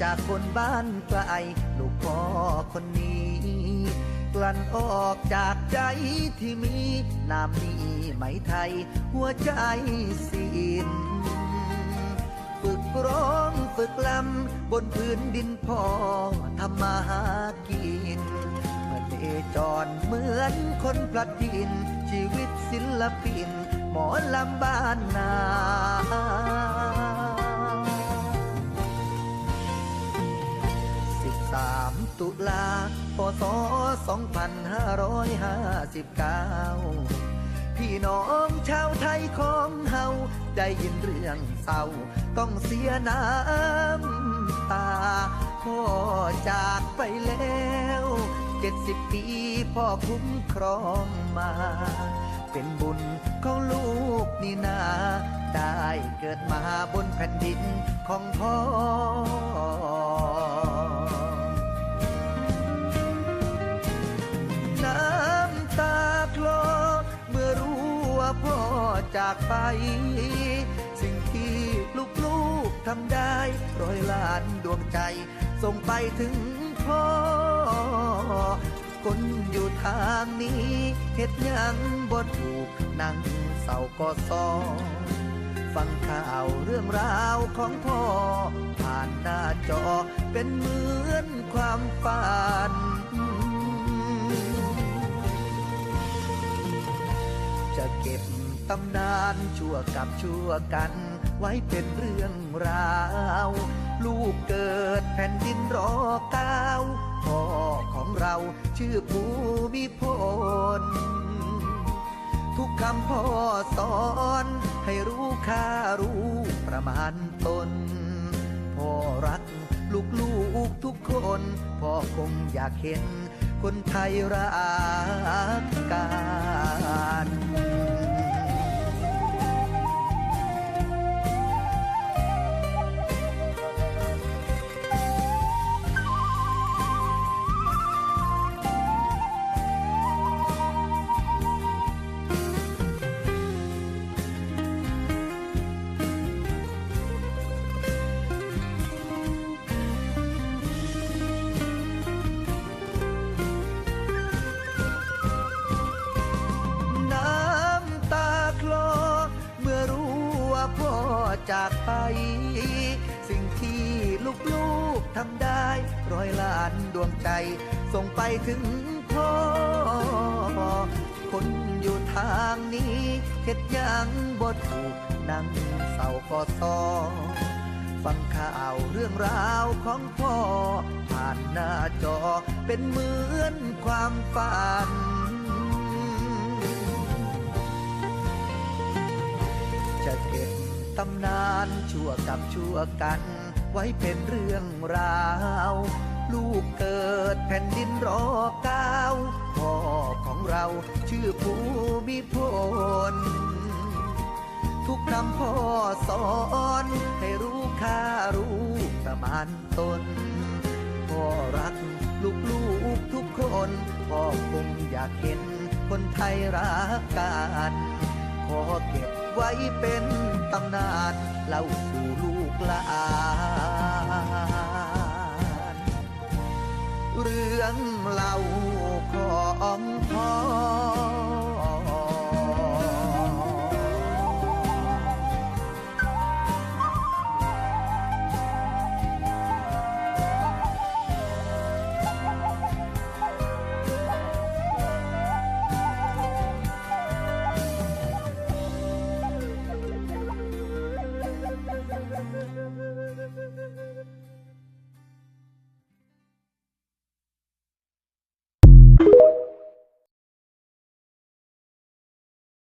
จากคนบ้านไกลลูกพ่อคนนี้ กลั่นออกจากใจที่มีนามนี้ไหมไทย หัวใจสินฝึกร้องฝึกลำบนพื้นดินพ่อทำมาหากินเมือนเอจรเหมือนคนพลัดดิน ชีวิตศิลปิน หมอลำบ้านนา 13ตุลาพศ2559พี่น้องชาวไทยของเฮาได้ยินเรื่องเศร้า ต้องเสียน้ำตาพ่อจากไปแล้วเจ็ดสิบปีพ่อคุ้มครองมา เป็นบุญของลูกนี่นา ได้เกิดมาบนแผ่นดินของพ่อ จากไป สิ่งที่ลูกๆทำได้ร้อยล้านดวงใจ ส่งไปถึงพ่อ คนอยู่ทางนี้เหตุยังบ่ถูกนั่งเศร้าก็ซอฟังข่าวเรื่องราวของพ่อ ผ่านหน้าจอเป็นเหมือนความฝันจะเก็บ ตำนานชั่วกับชั่วกัน ไว้เป็นเรื่องราว ลูกเกิดแผ่นดินรอก้าพ่อของเราชื่อภูมิพลทุกคำพ่อสอน ให้รู้ค่ารู้ประมาณตน พ่อรักลูกลูกทุกคน พ่อคงอยากเห็นคนไทยรักกัน พ่อจากไป สิ่งที่ลูกๆทำได้ ร้อยล้านดวงใจ ส่งไปถึงพ่อ คนอยู่ทางนี้เหตุยังบ่ถูกนั่งเศร้าก็ซอฟังข่าวเรื่องราวของพ่อ ผ่านหน้าจอเป็นเหมือนความฝัน ตำนานชั่วกับชั่วกัน ไว้เป็นเรื่องราว ลูกเกิดแผ่นดินรอเก้าพ่อของเราชื่อภูมิพลทุกคำพ่อสอนให้รู้ค่ารู้ประมาณตนพ่อรักลูกลูกๆทุกคนพ่อคงอยากเห็นคนไทยรักกันขอเก็บ ไว้เป็นตำนานเล่าสู่ลูกหลานเรื่องเล่าของพ่อ